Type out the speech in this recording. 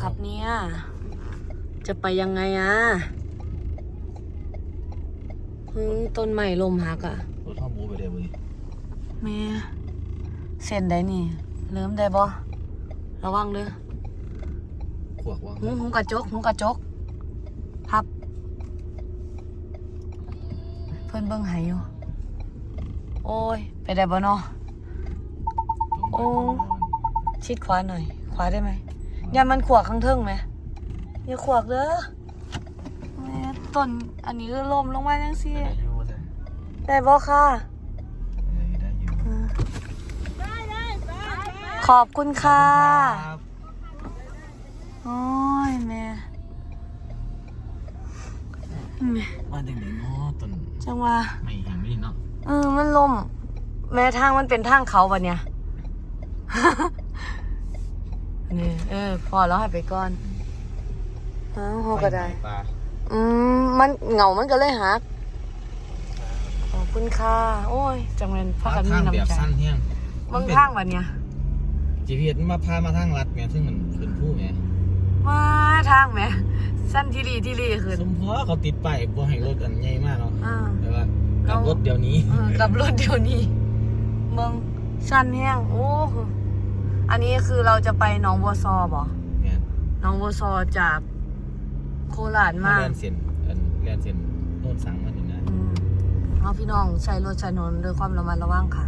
ครับเนี่ย จะไปยังไงอะหืมต้นใหม่ลมหักอะรถท่อบูไปได้บ่นี่แม่เส้นได้นี่เริ่มได้บ่ระวังเด้อขวกว่าหูหูกระจกหูกระจกพับ เพิ่นเบิ่งให้อยู่ โอ้ย ไปได้บ่เนาะโอ้ชิดขวาหน่อย ขวาได้ไหมอ ย่ามันขวากข้างเทิงไหมอย่าขวากเด้อแม่ต้นอันนี้ก็ล่มลงมาจังซี่ได้อยู่ว่าแต่ได้บ่ค่ะ ได้อยู่อืมขอบคุณค่ะครับโอ้ยแม่แม่มาจังได๋เนาะต้นจังว่า ไม่เห็นนี่เนาะ เออ มันล่มแม้ทางมันเป็นทางเขาปะเนี่ย นี่เออ พอแล้วให้ไปก่อนอ้าวเขาก็ได้ ปลาอืมมันเหงามันก็เลยหักขอบคุณค่ะ โอ้ย จังเป็นพักกันมีทางแบบน้ำใจสั้นเฮียงเบางทางแบบเนี้ย GPS มันมาพามาทางลัดแม่ซึ่งมันขึ้นผู้แม่มาทางไหม สั้นที่รีที่รีขึ้นสมพอเขาติดป้ายบ่ให้รถอันใหญ่มากเนาะอ่า แต่ว่าขับรถเดี๋ยวนี้ เออกลับรถเดี๋ยวนี้เมืองสั้นแห้งโอ้โห อันนี้คือเราจะไปหนองบัวซอบ่แม่นหนองบัวซอจากโคราชมาเลียนเส้นอันเลียนเส้นโน่นสั่งมานี่นะ อืมเอาพี่น้องใช้รถใช้ถนนด้วยความระมัดระวังค่ะ